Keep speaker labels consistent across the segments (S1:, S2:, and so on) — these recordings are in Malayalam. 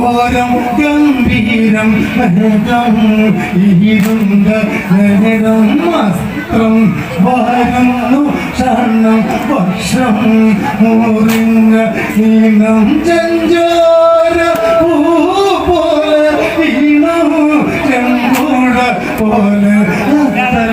S1: ഘോരം ഗംഭീരം നരകം ഇരുണ്ട നരകം വസ്ത്രം വരുന്നു ക്ഷണം വർഷം മുറിഞ്ഞ നീളം ചഞ്ചോര പോലെ വീണു ചെമ്പൂട പോലെ അതൽ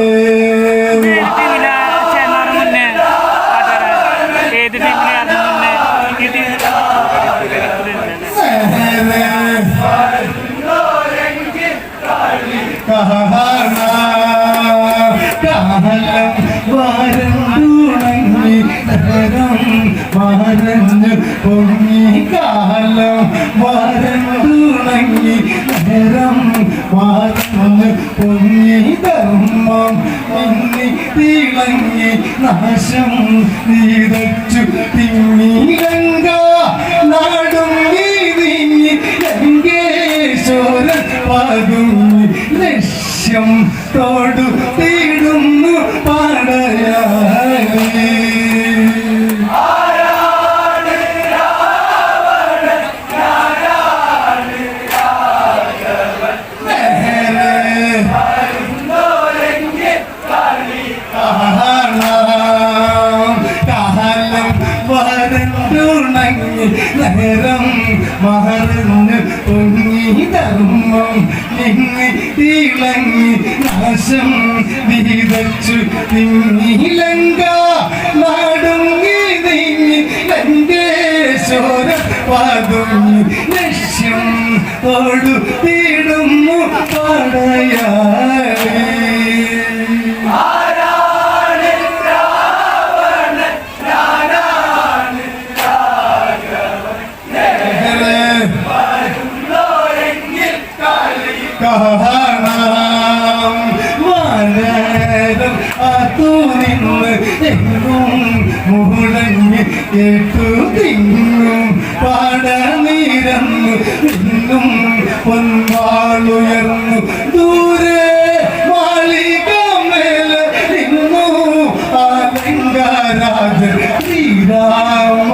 S1: മറഞ്ഞു പൊങ്ങി ധർമ്മം ഇന്നി തിളങ്ങി നാശം. നീതച്ചു തിങ്ങി ഗംഗ നാടും നീങ്ങി ലങ്കേശ്വര പതുങ്ങി ലക്ഷ്യം തോടു തീടുന്നു തിങ്ങിലങ്ക നാടുങ്ങി നീങ്ങി ലങ്കേശ്വര പതുങ്ങി ലക്ഷ്യം തോടു തീടുന്നു പടയാളി കാണാം. വളരെ അത്തുനിന്ന് എങ്ങും മുഴങ്ങി കേട്ടു തിങ്ങും പാടനീരന്നു ഇന്നും പൊൻവാളുയർന്നു ദൂരെ മാളിക മേലെ നിന്നു ആലങ്കാരാജൻ ശ്രീരാമ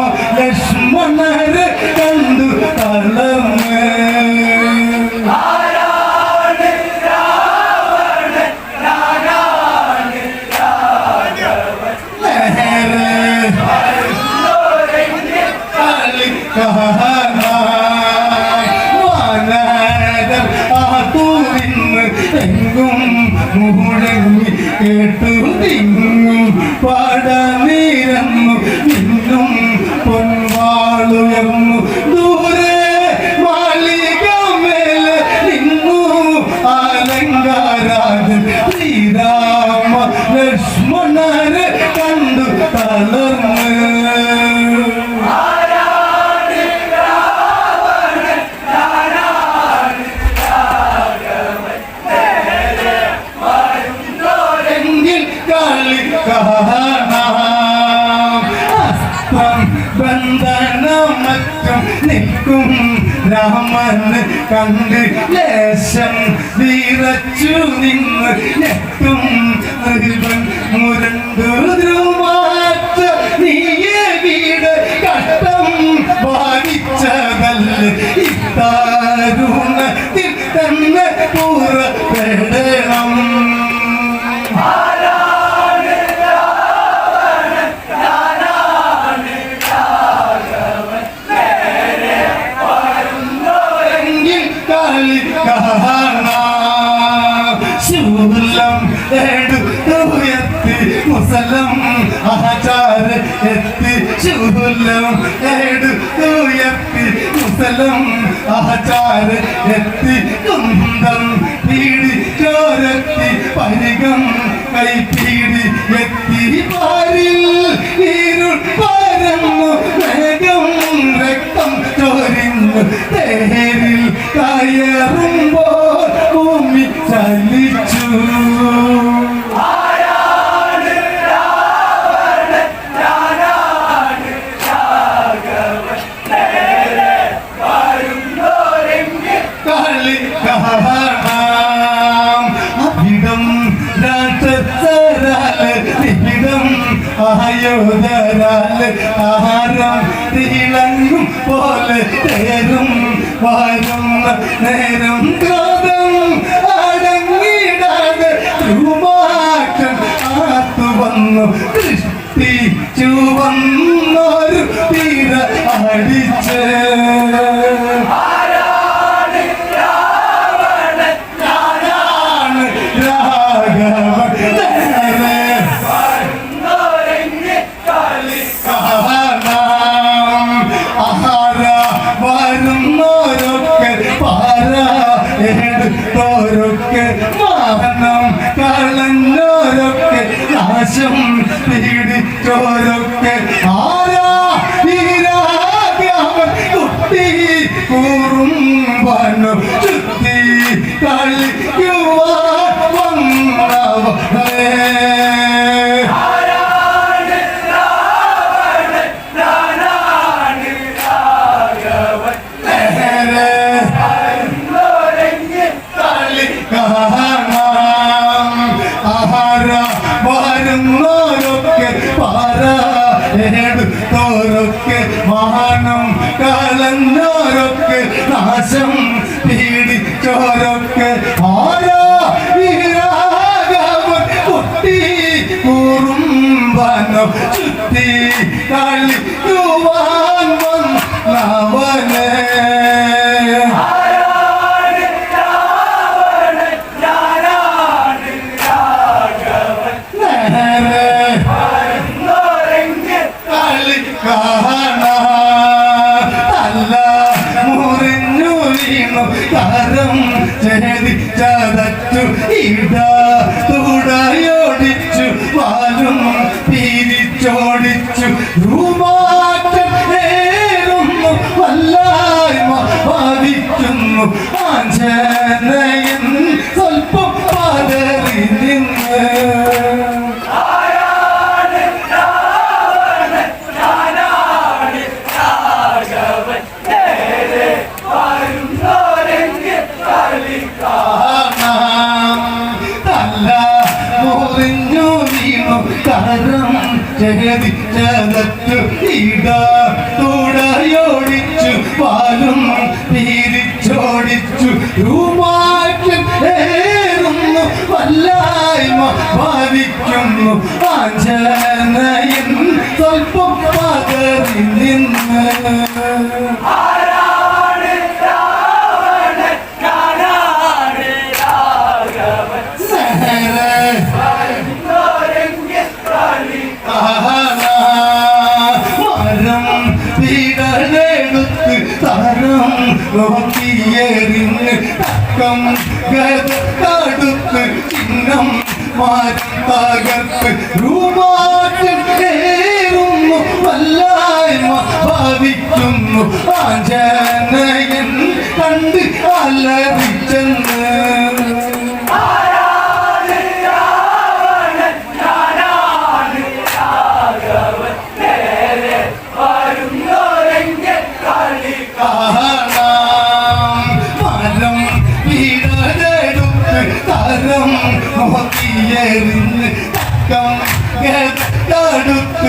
S1: മുഴങ്ങി കേട്ടു തിങ്ങും പാടനീരന്നു കണ്ട് ലേശം നിറച്ചു നിന്ന്. ആചാര എത്തി ശൂലം എടുത്തുയർത്തി മുസലം ആചാര എത്തി. കുന്തം പീടി ചോരത്തി. പരികം കൈപ്പീടി എത്തി. പാരിൽ ഇരുൾ പരന്നു. വേഗം രക്തം ചൊരിഞ്ഞു തേരിൽ കയറുമ്പോൾ രാക്ഷസരാൽ ഇവിടം ആയോധരാൽ ആഹാരം തിളങ്ങും പോലെ തേരും. വരുന്ന നേരം ക്രോധം അടങ്ങിടാതെ രൂപാക്ഷൻ ആത്തു വന്നു ദൃഷ്ടി ചുവന്നൊരു തീര അടിച്ച്. കുറുമ്പനം ചുറ്റി രൂപാറ്റം ഏറുന്നു വല്ലായ്മ ഭാവിക്കുന്നു സ്വൽപ്പം പകറി നിന്ന്. നോക്കിയെറിഞ്ഞ് തക്കം കടുത്ത് ചിഹ്നം മാറ്റി തകർത്ത് രൂപാറ്റം കയറുന്നു വല്ലായ്മ ഭാവിക്കുന്നു ആഞ്ജനയൻ കണ്ട് അലറിച്ചെന്ന്.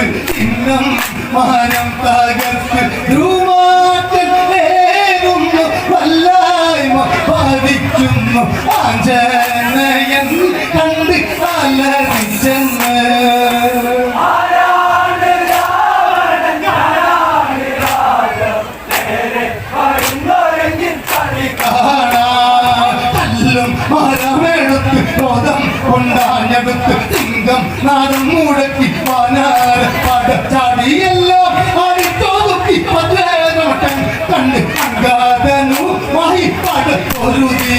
S1: കടുത്ത് മാനം തകർത്ത് രൂമാറ്റം ഏറുന്നു വല്ലായ്മ ബാധിക്കുന്നു ആഞ്ജനയൻ മരമെടു ക്രോധം കൊണ്ടാഞ്ഞടുത്ത് സിംഗം നാദം മുടക്കി വാനാര പടച്ചാടിയെല്ലാം ചാടിയെല്ലാം ആടിത്തോതുക്കി കണ്ട് അങ്കാതനു മഹി പടത്തൊരുതി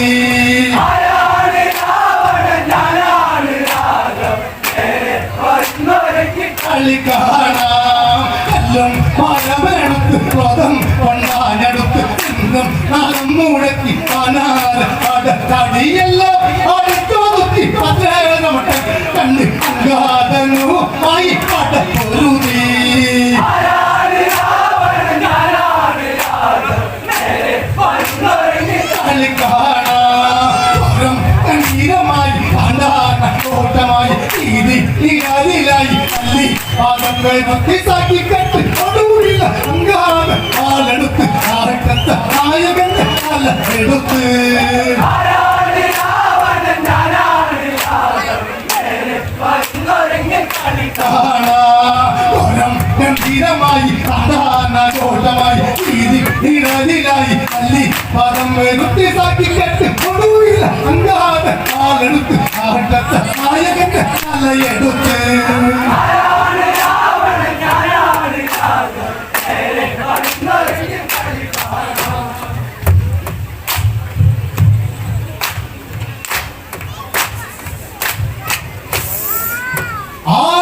S1: പൊരുതി കളി കാണാം കല്ലും മരമെടുത്ത് ക്രോധം സിംഗം നാദം മുടക്കി വാനാര പാട ചാടിയെല്ലാം ആടിത്തോതുക്കി പത്രമട്ടൻ കണ്ട് അങ്കാതനു വായി പാട പൊരുതി കളിക്കാണം കണ്ണീരമായി കോട്ടമായി ഇത് നിഴലിലായി അല്ലി പാദങ്ങൾ ബുദ്ധിസാക്കി കെട്ട് ഒടുവില്ല അങ്കാണ് ആളെടുത്ത് ആരക്കത്ത നായകന്റെ കാല എടുത്ത് കാണാം ഗംഭീരമായി പ്രധാന കോട്ടമായി ഇത് നിഴലിലായി അല്ലി പദം വെറുത്തി സാക്കി കെട്ട് ഒടുവില്ല അങ്കാത ആളെടുത്ത് ആട്ടത്ത നായകന്റെ തലയെടുത്ത് ஆ